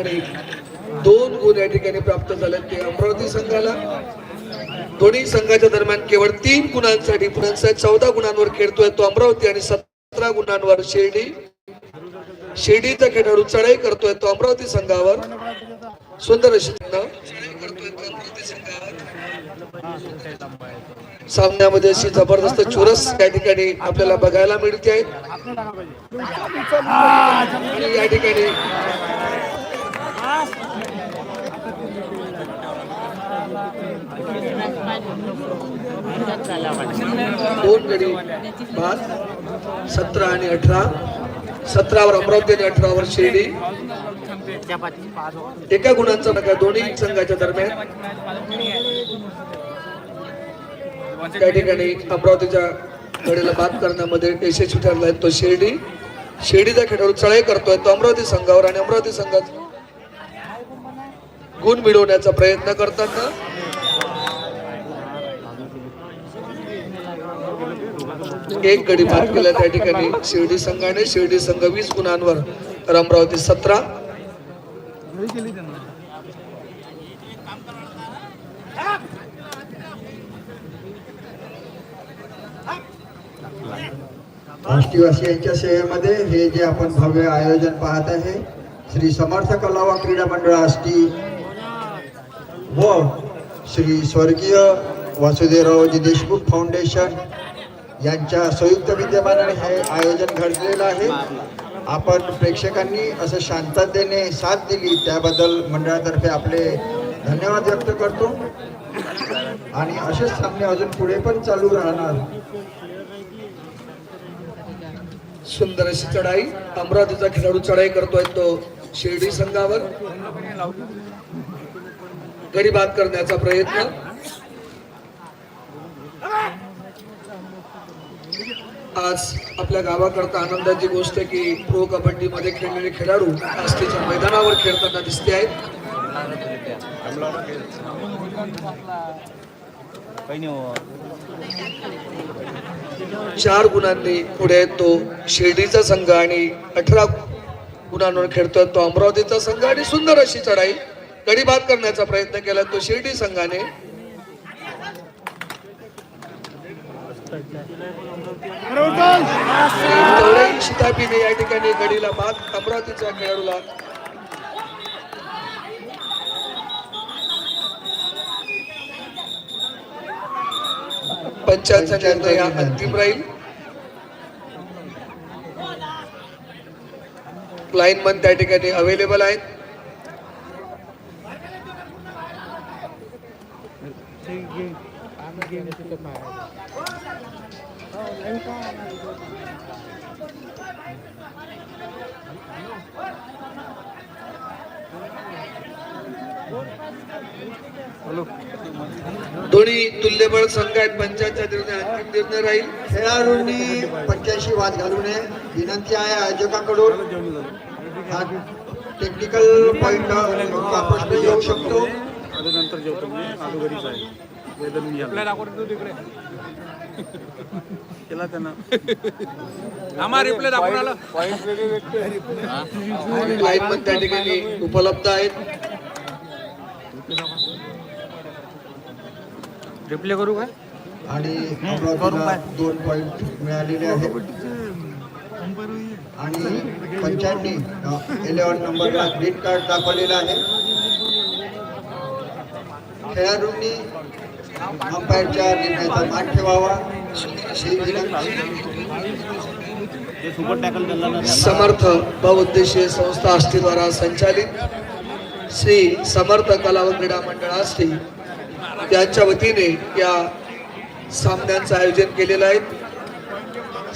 आणि दोन गुण या ठिकाणी प्राप्त झाले ते अमरावती संघाला. दोन्ही संघाच्या दरम्यान केवळ तीन गुणांचा डिफरन्स आहे चौदा गुणांवर खेळतोय तो अमरावती आणि सतरा गुणांवर शिर्डी. शिर्डीचा खेळाडू चढाई करतोय तो अमरावती संघावर. सुंदर अशी सामन्यामध्ये अशी जबरदस्त चुरस या ठिकाणी आपल्याला बघायला मिळते. आहे या ठिकाणी दोन गडी बाद सतरा आणि अठरा. सतरावर अमरावती आणि अठरावर शिर्डी. एका गुणांचा नका दोन्ही संघाच्या दरम्यान. त्या ठिकाणी अमरावतीच्या गडीला बाद करण्यामध्ये यशस्वी ठरलाय तो शिर्डी. शिर्डीचा खेळाडू चढाई करतोय तो अमरावती संघावर आणि अमरावती संघात गुण मिळवण्याचा प्रयत्न करताना एक गडी बाद केला त्या ठिकाणी. शिर्डी संघाने शिर्डी संघ वीस गुणांवर. तर अमरावती सतरा. राष्ट्रवासियांच्या सेवेमध्ये हे जे आपण भव्य आयोजन पाहत आहे श्री समर्थ कलावा क्रीडा मंडळ आष्टी व श्री स्वर्गीय वासुदेवरावजी देशमुख फाउंडेशन यांच्या संयुक्त विद्यमानाने हे आयोजन घडलेलं आहे. आपण प्रेक्षकांनी असं शांततेने साथ दिली. त्याबद्दल मंडळातर्फे आपले धन्यवाद व्यक्त करतो. आणि असेच सामने अजून पुढे पण चालू राहणार. सुंदर अशी चढाई. अमरावतीचा खेळाडू चढाई करतोय तो शिर्डी संघावर. गरिबात करण्याचा प्रयत्न. आज आपल्या गावाकरता आनंदाची गोष्ट आहे की प्रो कबड्डी मध्ये खेळलेले खेळाडू आस्थेच्या मैदानावर खेळताना दिसते आहेत. चार गुणांनी पुढे तो शिर्डीचा संघ आणि अठरा गुणांवर खेळतोय तो अमरावतीचा संघ आणि सुंदर अशी चढाई. गडी करण्याचा प्रयत्न केला. तो शिर्डी संघाने शिताबीने या ठिकाणी गडीला बाद. अमरावतीच्या खेळाडूला पंचायतचा निर्णय अंतिम राहील. लाईनमन त्या ठिकाणी अवेलेबल आहेत. दोन्ही तुल्यबळ संघ आहेत पंचायतचा निर्णय अंतिम निर्णय राहील खेळाडूंनी पंच्याऐंशी वाद घालू नये विनंती आहे आयोजकांकडून टेक्निकल पॉइंट हा प्रश्न येऊ शकतो नंतर जेवतो मी. आलू घरीच आहे. वेदन मी आलो. केला त्यांना. लाईनमन त्या ठिकाणी उपलब्ध आहेत. रिप्ले करू काय? आणि अमरावतीला दोन पॉइंट मिळालेले आहेत. आणि पंचांनी इलेव्हन नंबरला ग्रीन कार्ड दाखवलेला आहे. खेळाडूंनी अंपायरच्या निर्णयाचा मान ठेवावा. समर्थ बहुउद्देशीय संस्था आष्टीद्वारा संचालित श्री समर्थ कला व क्रीडा मंडळ आष्टी यांच्या वतीने या सामन्यांचं आयोजन केलेलं आहे.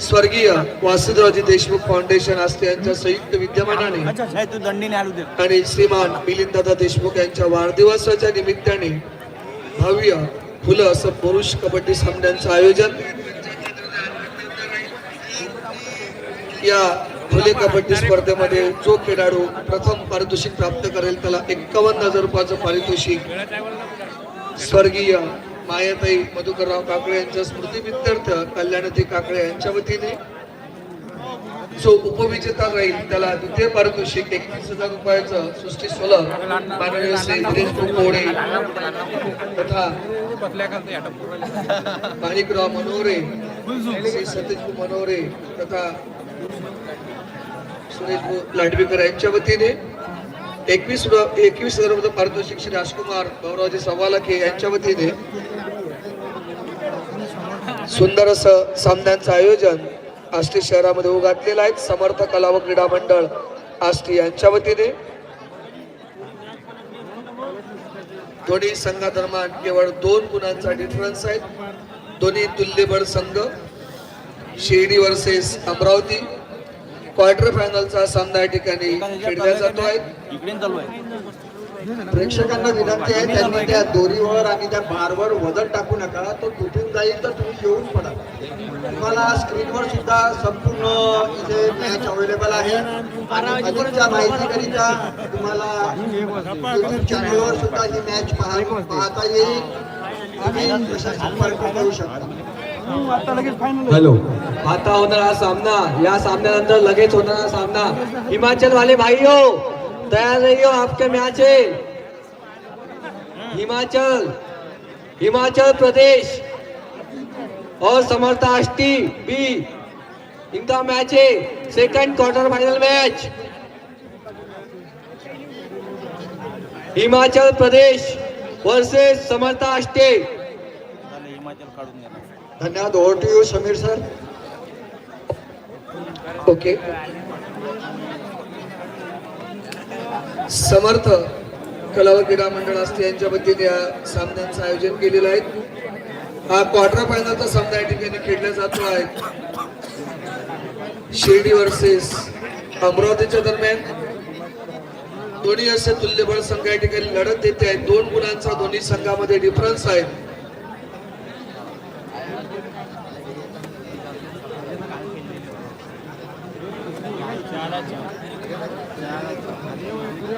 स्वर्गीय वासुदेवजी देशमुख फाउंडेशन आष्टी यांच्या संयुक्त विद्यमानाने आणि श्रीमान मिलिंददादा देशमुख यांच्या वाढदिवसाच्या निमित्ताने भव्य फुलं असं पुरुष कबड्डी सामन्यांचं आयोजन. या फुले कबड्डी स्पर्धेमध्ये जो खेळाडू प्रथम पारितोषिक प्राप्त करेल त्याला एक्कावन्न हजार रुपयाचं पारितोषिक. स्वर्गीय मायाताई मधुकरराव काकडे यांच्या स्मृतीप्रित्यर्थ कल्याणती काकडे यांच्या वतीने जो उपविजेता राहील त्याला द्वितीय पारितोषिक एकवीस हजार रुपयाचं सृष्टी सोलर माननीय श्री दिनेश कोडे तथा माणिकराव मनोरे श्री सतीश मनोरे तथा सुरेश लाडवीकर यांच्या वतीने एकवीस एकवीस हजार रुपये पारितोषिक श्री राजकुमार भाऊरावजी सवालके यांच्या वतीने सुंदर असं सामन्यांचं आयोजन आष्टी शहरामध्ये उघडलेलं आहे समर्थ कला व क्रीडा मंडळ आष्टी यांच्या वतीने. दोन्ही संघादरम्यान केवळ दोन गुणांचा डिफरन्स आहे. दोन्ही तुल्यबळ संघ शिर्डी वर्सेस अमरावती. क्वार्टर फायनलचा सामना या ठिकाणी खेळला जातो आहे. प्रेक्षकांना विनंती आहे त्यांनी त्या दोरीवर आणि त्या बारवर वजन टाकू नका तो तुटून जाईल तर तुम्ही येऊन पडा. तुम्हाला स्क्रीनवर सुद्धा संपूर्ण इथे मॅच अवेलेबल आहे. अधिकच्या माहितीकरिता तुम्हाला युट्यूब चॅनलवर सुद्धा ही मॅच पाहा- पाहता येईल. तसा संपर्क करू शकता. आता लगेच फायनल हॅलो. आता होणारा सामना. या सामन्यानंतर लगेच होणारा सामना. हिमाचल वाले भाई हो. तयार रहियो आपके मैच है हिमाचल हिमाचल प्रदेश और समर्था अष्टी बी इनका मैच है second quarter final match Himachal Pradesh versus Samartha Ashte Himachal काढून घ्या धन्यवाद over to you Sameer sir. Okay Samarth कला व क्रीडा मंडळ असते यांच्या वतीने या सामन्यांचं आयोजन केलेलं आहे. हा क्वार्टर फायनलचा सामना या ठिकाणी खेळला जातो आहे. शिर्डी वर्सेस अमरावतीच्या दरम्यान. दोन्ही असे तुल्यबळ संघ या ठिकाणी लढत देते आहेत दोन गुणांचा दोन्ही संघामध्ये डिफरन्स आहे.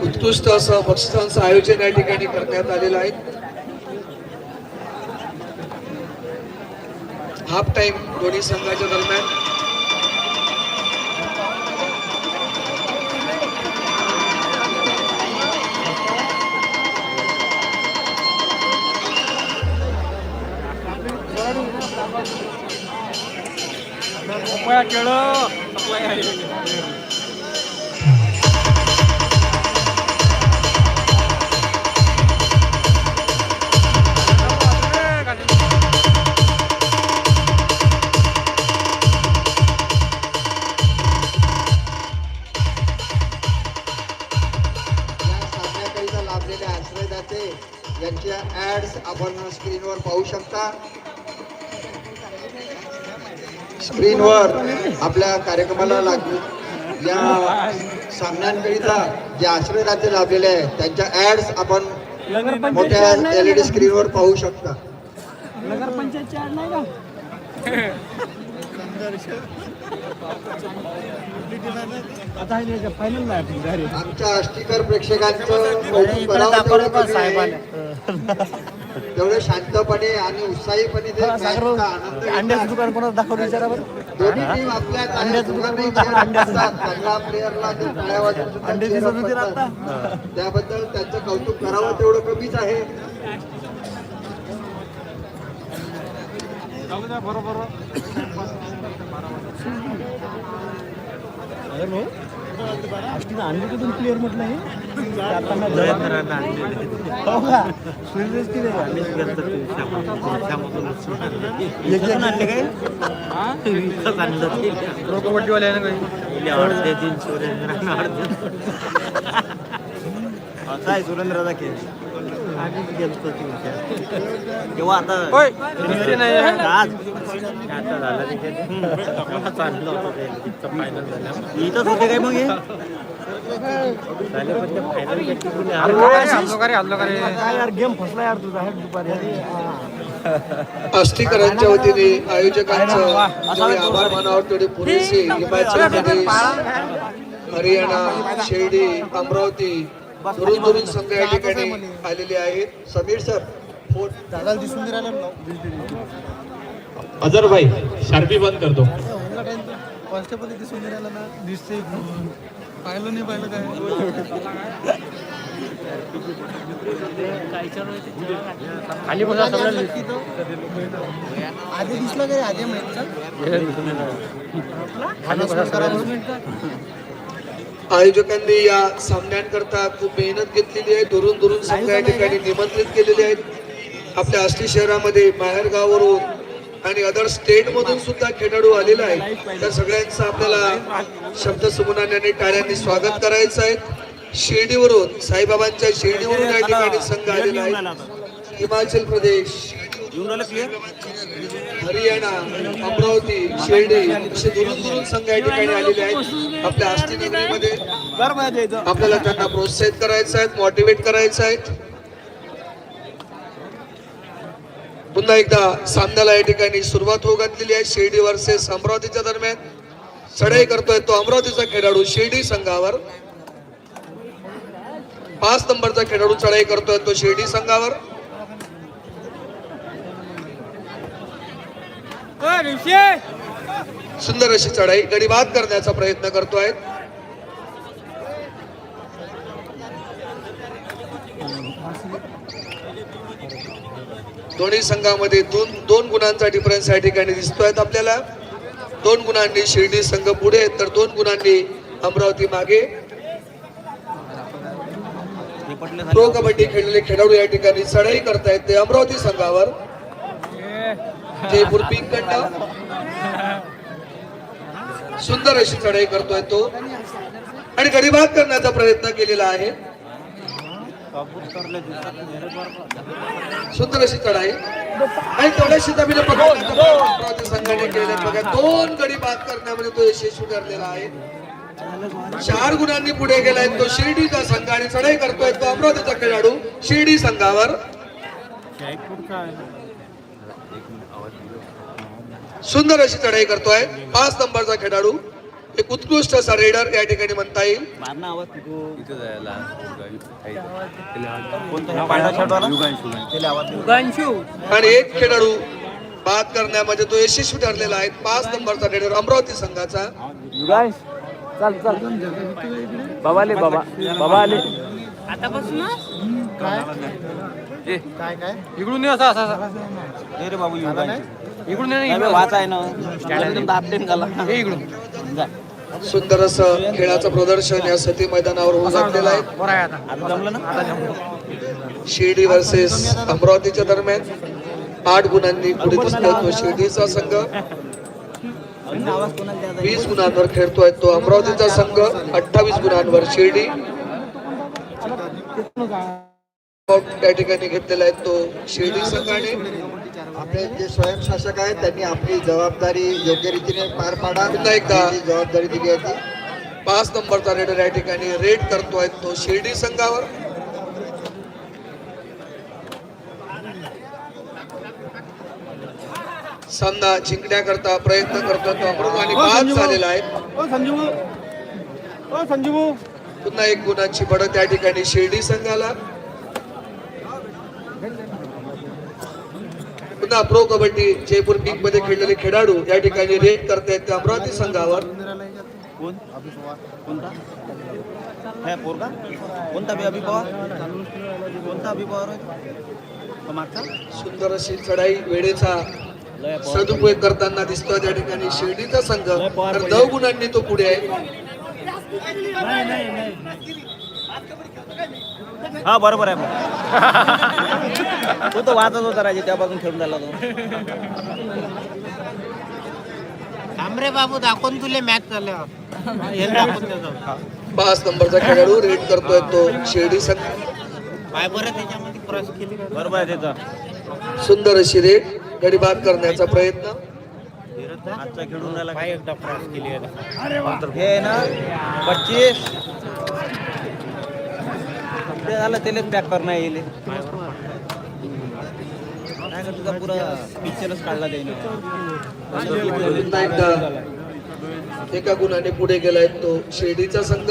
उत्कृष्ट असं पक्षांचं आयोजन या ठिकाणी करण्यात आलेलं आहे. हाफ टाइम दोन्ही संघाच्या दरम्यान. खेळ आहे आपण स्क्रीनवर पाहू शकता. स्क्रीनवर आपल्या कार्यक्रमाला लागू या सामन्यांकरिता जे आश्रयदाते लाभलेले आहेत त्यांच्या ऍड्स आपण मोठ्या एलईडी स्क्रीनवर पाहू शकता. आमच्या आष्टीकर प्रेक्षकांचं तेवढं शांतपणे आणि उत्साहीपणे ते आनंद अंड्याचं घेतात. दुकान कोणाला दाखवलं विचारा दोन्ही टीम आपल्या अंड्याचं दुकान ते टाळ्या वाजवून सुद्धा. त्याबद्दल त्यांचं कौतुक करावं तेवढं कमीच आहे. बरोबर. आणले का? तुम्ही प्लेअर म्हटलं हे? हो काय कबड्डीवाले आहे तेव्हा आता आज. आता झालं होतं ते. फायनल झालं. इथंच होते काय मग हे? काय यार गेम फसला यार तुझा. हे दुपारी. आष्टीकरांच्या वतीने आयोजकांचं आभार मानावर तेवढे पुरेसे. हिमाचल प्रदेश हरियाणा शिर्डी अमरावती दुरून दुरून संघ या ठिकाणी आलेले आहेत. Sameer sir phone. दिसून अजर भाई शार्पी बंद करतो. कॉन्स्टेबल दिसून राहिला ना. दिसते पाहिलं नाही पाहिलं काय. खाली बसा आधी दिसलं काय आधी आयोजकांनी या सामन्यांकरता खूप मेहनत घेतलेली आहे. दुरून दुरून संघ या ठिकाणी निमंत्रित केलेले आहेत. आपल्या आष्टी शहरामध्ये बाहेरगावावरून आणि अदर स्टेट मधून सुद्धा खेळाडू आलेला आहे. त्या सगळ्यांचं आपल्याला शब्द सुमनाने टाळ्यांनी स्वागत करायचं आहे. शिर्डीवरून साईबाबांच्या शिर्डीवरून या ठिकाणी संघ आलेला आहे. हिमाचल प्रदेश. हरियाणा अमरावती शिर्डी असे दुरून दुरून संघ या ठिकाणी आलेले आहेत. आपल्या आष्टी नगरीमध्ये आपल्याला त्यांना प्रोत्साहित करायचं आहे मोटिवेट करायचं आहे. पुन्हा एकदा सामन्याला या ठिकाणी सुरुवात होऊ घातलेली आहे शिर्डी वर्सेस अमरावतीच्या दरम्यान. चढाई करतोय तो अमरावतीचा खेळाडू शिर्डी संघावर. पाच नंबरचा खेळाडू चढाई करतोय तो शिर्डी संघावर. सुंदर अशी चढाई गडी बाद करण्याचा प्रयत्न करतोय. दोन्ही संघामध्ये दोन दोन गुणांचा डिफरन्स या ठिकाणी दिसतोय आपल्याला. दोन गुणांनी शिर्डी संघ पुढे तर दोन गुणांनी अमरावती मागे. प्रो कबड्डी खेळलेले खेळाडू या ठिकाणी चढाई करतायत ते अमरावती संघावर. जयपूर पिंक कंड सुंदर अशी चढाई करतोय तो. आणि गडीबाद करण्याचा प्रयत्न केलेला आहे. सुंदर अशी चढाई. आणि तेवढ्या शिताबीने पकडण्याचा प्रयत्न संघाने बघा. दोन गडी बाद करण्यामध्ये तो यशस्वी ठरलेला आहे. चार गुणांनी पुढे गेलाय तो शिर्डीचा संघ. आणि चढाई करतोय तो अमरावतीचा खेळाडू शिर्डी संघावर. सुंदर अशी चढाई करतोय. पाच नंबरचा खेळाडू. एक उत्कृष्ट असा रेडर या ठिकाणी म्हणता येईल. आणि एक खेळाडू बाद करण्यामध्ये तो यशस्वी ठरलेला आहे. पाच नंबरचा रेडर अमरावती संघाचा. चल चल. बाबा आले बाबा बाबा आले काय? काय इकडून असा असा. रे बाबू इकडून ये ना, इकडून. वाच आहे ना. अपडेट झाला ये इकडून. सुंदर असं खेळाचं प्रदर्शन या सती मैदानावर होऊ लागलेलं आहे. बरं आहे आता. आता जमलं ना? शिर्डी वर्सेस अमरावतीच्या दरम्यान आठ गुणांनी पुढे दिसतोय तो शिर्डीचा संघ. आवाज कोणाला द्यायचा वीस गुणांवर खेळतोय तो अमरावतीचा संघ. अठ्ठावीस गुणांवर शिर्डी. त्या ठिकाणी घेतलेला आहे तो शिर्डी संघाने आपले जे स्वयंशासक आहेत त्यांनी आपली जबाबदारी योग्य रीतीने पार पाडा. एकदा. जी जबाबदारी दिली होती पाच नंबरचा रेडर या ठिकाणी रेड करतोय तो शिर्डी संघावर. सामना जिंकण्याकरता प्रयत्न करतोय तो अमृत आणि बाद झालेला आहे. ओ संजीव ओ संजीव पुन्हा एक गुणांची बढत या ठिकाणी शिर्डी संघाला. पुन्हा प्रो कबड्डी जयपूर पिंकमध्ये खेळलेले खेळाडू या ठिकाणी रेड करतायत ते अमरावती संघावर. है सुंदर अशी चढाई वेळेचा सदुपयोग करताना दिसतोय त्या ठिकाणी शिर्डीचा संघ. तर नऊ गुणांनी तो पुढे आहे. हा बरोबर आहे. तो तर वाचत होता राजे त्यापासून खेळून झाला तो. थांबरे बाबू दाखवून तुले मॅच हे देतो पाच नंबरचा खेळाडू रेड करतोय तो शिर्डी संघ. पाय बरं त्याच्यामध्ये क्रॉस केली. बरोबर आहे त्याचा. सुंदर अशी रेड गडीबाद करण्याचा प्रयत्न. आजचा खेळून झाला पाय एकदा क्रॉस केली हे आहे ना पच्चीस ते झालं त्याला पॅक करणं येईल तुझा पुरा पिक्चरच काढला त्याने. एका गुणाने पुढे गेलाय तो शिर्डीचा संघ.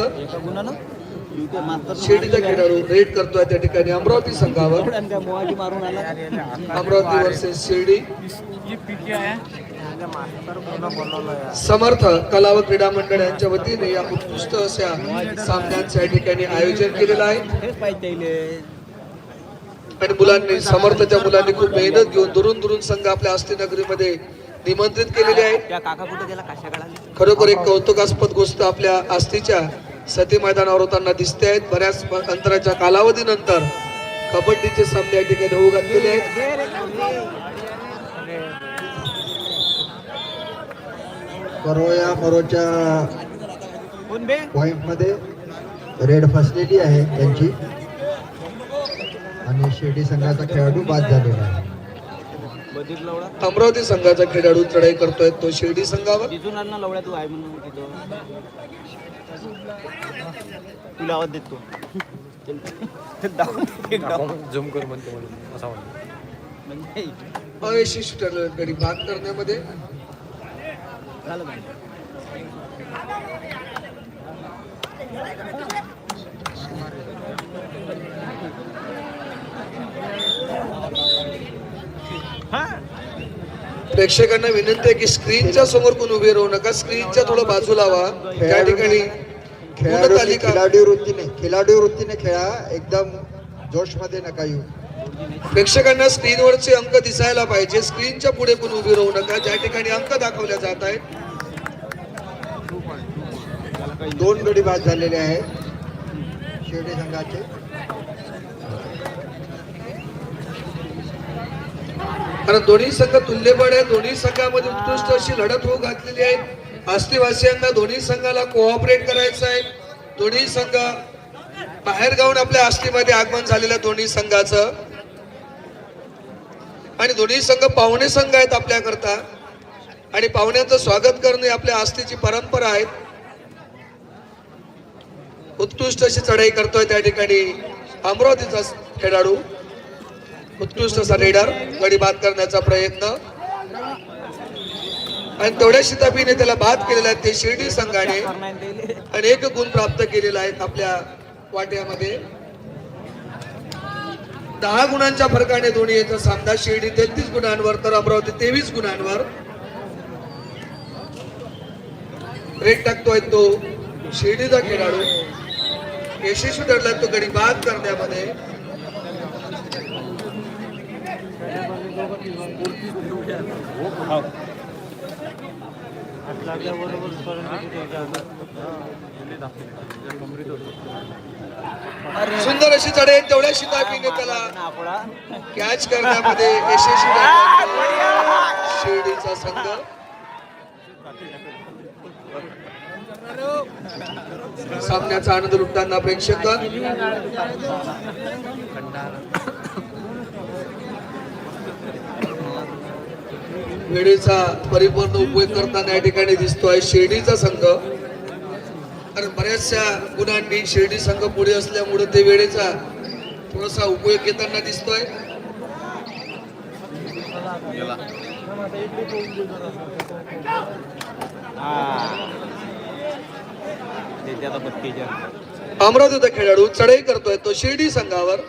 मास्तर शिर्डीचा खेळाडू रेड करतोय त्या ठिकाणी अमरावती संघावर. अमरावती वर्सेस शिर्डी. समर्थ कला व क्रीडा मंडळ यांच्या वतीने या उत्कृष्ट अशा सामन्यांचं या ठिकाणी आयोजन केलेलं आहे. आणि मुलांनी समर्थच्या मुलांनी खूप मेहनत घेऊन दुरून दुरून संघ आपल्या आष्टी नगरीमध्ये निमंत्रित केलेले आहे. खरोखर एक कौतुकास्पद गोष्ट आपल्या आस्तीच्या सती मैदानावर होताना दिसते आहेत. बऱ्याच अंतराच्या कालावधीनंतर कबड्डीचे सामने या ठिकाणी होऊ घातलेले आहेत. करोया मरोच्या पॉइंटमध्ये रेड फसलेली आहे त्यांची. आणि शिर्डी संघाचा खेळाडू बाद झालेला आहे. अमरावती संघाचा खेळाडू चढाई करतोय तो शिर्डी संघावर. तिथून आण ना लवड्या तू आहे म्हणून तिथं. तुला आवाज देतो. झूम करू म्हणतो म्हणून असा म्हणतो. म्हणजे अयशस्वी ठरलं गडी बाद करण्यामध्ये. झालं प्रेक्षकांना विनंती आहे की स्क्रीनच्या समोर कोण उभे राहू नका. स्क्रीनच्या थोडं बाजूला व्हा त्या ठिकाणी खेळाडू खिलाडी वृत्तीने खिलाडी वृत्तीने खेळा. एकदम जोशमध्ये नका येऊ. प्रेक्षकांना स्क्रीनवरचे अंक दिसायला पाहिजे. स्क्रीनच्या पुढे कोण उभे राहू नका. ज्या ठिकाणी अंक दाखवले जात आहेत. दोन गडी बाद झालेले आहेत. शिर्डी संघाचे. कारण दोन्ही संघ तुल्यबळ आहे दोन्ही संघामध्ये उत्कृष्ट अशी लढत होऊ घातलेली आहे. आस्तीवासियांना दोन्ही संघाला कोऑपरेट करायचं आहे. दोन्ही संघ बाहेर गाऊन आपल्या आस्तीमध्ये आगमन झालेल्या दोन्ही संघाचं. आणि दोन्ही संघ पाहुणे संघ आहेत आपल्याकरता. आणि पाहुण्यांचं स्वागत करणे आपल्या आस्थेची परंपरा आहे. उत्कृष्ट अशी चढाई करतोय त्या ठिकाणी अमरावतीचा खेळाडू. उत्कृष्ट असा रेडर गडी बाद करण्याचा प्रयत्न. आणि तेवढ्या शिताबीने त्याला बाद केलेला आहे ते शिर्डी संघाने अनेक गुण प्राप्त केलेले आहेत आपल्या वाट्यामध्ये. दहा गुणांच्या फरकाने दोन्ही याचा सामना शिर्डी तेहतीस गुणांवर तर अमरावती तेवीस गुणांवर. रेट टाकतोय तो शिर्डीचा खेळाडू. यशस्वी ठरला तो गडी बाद करण्यामध्ये. हो. सुंदर अशी चढे तेवढ्या शिताफीने त्याला. कॅच करण्यामध्ये यशस्वी शिर्डीचा संघ. सामन्याचा आनंद लुटताना प्रेक्षक वेळेचा परिपूर्ण उपयोग करताना या ठिकाणी दिसतोय शिर्डीचा संघ. कारण बऱ्याचशा गुणांनी शिर्डी संघ पुढे असल्यामुळे ते वेळेचा थोडासा उपयोग घेताना दिसतोय. अमरावतीचा खेळाडू चढाई करतोय तो शिर्डी संघावर.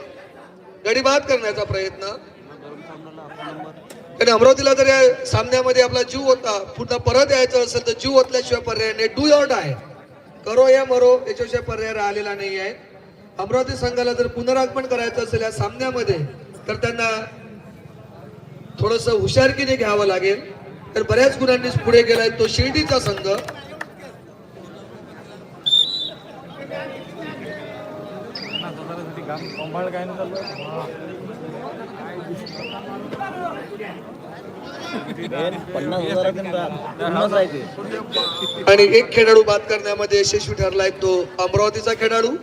गडीबाद करण्याचा प्रयत्न. आणि अमरावतीला जर या सामन्यामध्ये आपला जीव होता पुन्हा परत यायचं असेल तर जीव ओतल्याशिवाय पर्याय नाही. डू ऑर आहे. करो या मरो याच्याशिवाय पर्याय राहिलेला नाही आहे अमरावती संघाला जर पुनरागमन करायचं असेल या सामन्यामध्ये तर त्यांना थोडस हुशारकीने घ्यावं लागेल. तर बऱ्याच गुणांनी पुढे गेलाय तो शिर्डीचा संघ. पन्नास आणि एक खेळाडू बाद करण्यामध्ये यशस्वी ठरलाय तो अमरावतीचा खेळाडू.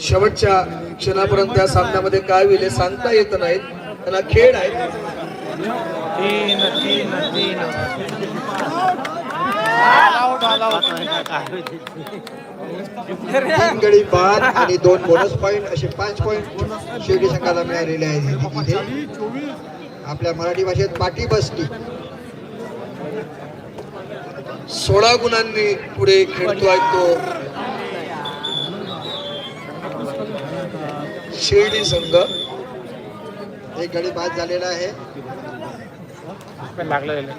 शेवटच्या क्षणापर्यंत त्या सामन्यामध्ये काय होईल हे सांगता येत नाही. त्याला खेळ आहे. तीन गडी बाद आणि दोन बोनस पॉईंट असे पाच पॉईंट शिर्डी संघाला मिळालेले आहेत इथे आपल्या मराठी भाषेत पाठी बसली सोळा गुणांनी पुढे खेळतोय तो. शिर्डी संघ. एक गडी बाद झालेला आहे. पण लागलेलं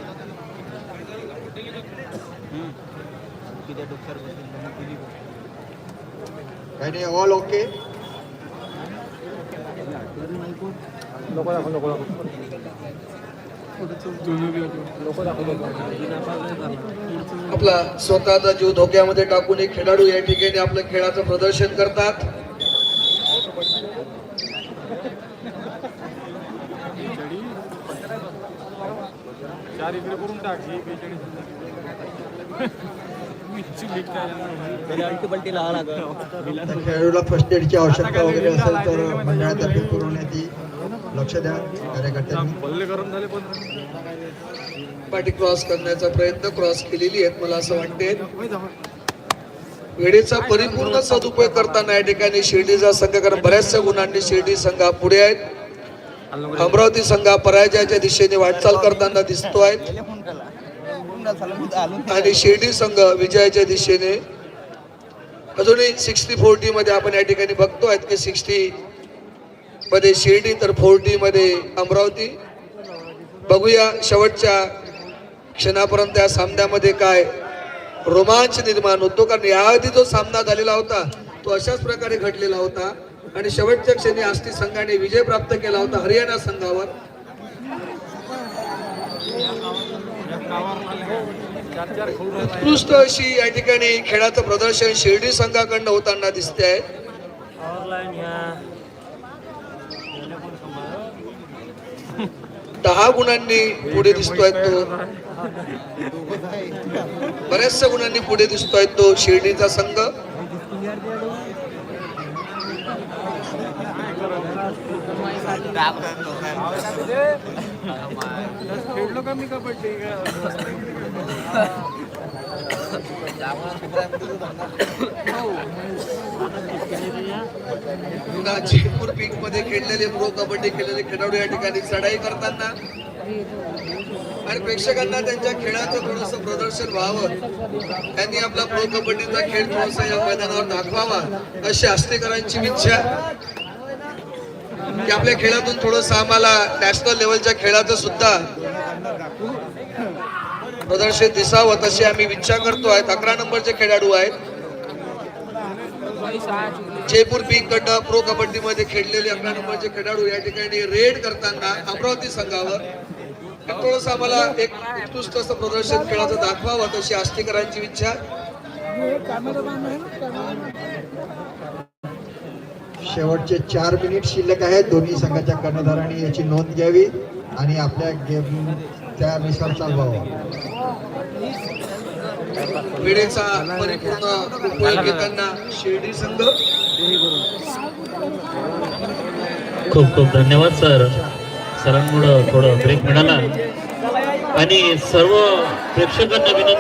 Any all okay? All okay लोक दाखव लोक दाखव आपला स्वतःचा जीव धोक्यामध्ये टाकून एक खेळाडू या ठिकाणी आपलं खेळाचं प्रदर्शन करतात चार इकडे करून टाक ही खेळाडूला फर्स्ट एडची आवश्यकता वगैरे असेल तर मंडळातर्फे पुरवण्यात येईल. लक्ष द्या कार्यकर्त्यांनी. पाठी क्रॉस करण्याचा प्रयत्न क्रॉस केलेली आहेत मला असं वाटते वेळेचा परिपूर्ण सदुपयोग करताना या ठिकाणी शिर्डीचा संघ कारण बऱ्याचशा गुणांनी शिर्डी संघ हा पुढे आहेत. अमरावती संघ पराजयाच्या दिशेने वाटचाल करताना दिसतोय. आणि शिर्डी संघ विजयाच्या दिशेने अजूनही सिक्स्टी फोर्टी मध्ये आपण या ठिकाणी बघतोय की सिक्स्टी मध्ये शिर्डी तर फोर्टी मध्ये अमरावती. बघूया शेवटच्या क्षणापर्यंत या सामन्यामध्ये काय रोमांच निर्माण होतो कारण याआधी जो सामना झालेला होता तो अशाच प्रकारे घडलेला होता. आणि शेवटच्या क्षणी आष्टी संघाने विजय प्राप्त केला होता हरियाणा संघावर. उत्कृष्ट अशी या ठिकाणी खेळाचं प्रदर्शन शिर्डी संघाकडनं होताना दिसते आहे दहा गुणांनी पुढे दिसतोय तो. बऱ्याचशा गुणांनी पुढे दिसतोय तो शिर्डीचा संघ. खेळलो का मी कबड्डी? पुन्हा पीकमध्ये खेळलेले प्रो कबड्डी खेळलेले खेळाडू या ठिकाणी चढाई करताना आणि प्रेक्षकांना त्यांच्या खेळाचं थोडस प्रदर्शन व्हावं. त्यांनी आपला प्रो कबड्डीचा खेळ थोडासा या मैदानावर दाखवावा अशी आस्तेकरांची इच्छा. की आपल्या खेळातून थोडस आम्हाला नॅशनल लेवलच्या खेळाचं सुद्धा प्रदर्शित दिसावं तशी आम्ही इच्छा करतो आहेत अकरा नंबरचे खेळाडू आहेत. जयपूर पीक कडनं प्रो कबड्डी मध्ये खेळलेले अकरा नंबरचे खेळाडू या ठिकाणी रेड करताना अमरावती संघावर थोडस आम्हाला एक उत्कृष्ट असं प्रदर्शन खेळाचं दाखवावं तशी आस्तिकरांची इच्छा. शेवटचे चार मिनिट शिल्लक आहेत दोन्ही संघाच्या कर्णधारांनी याची नोंद घ्यावी आणि आपल्या गेम त्यानुसार चालवावा. वेळेचा परिपूर्ण उपयोग घेताना शिर्डी संघ. खूप खूप धन्यवाद सर. सरांमुळं थोडं ब्रेक मिळाला. आणि सर्व प्रेक्षकांना विनंती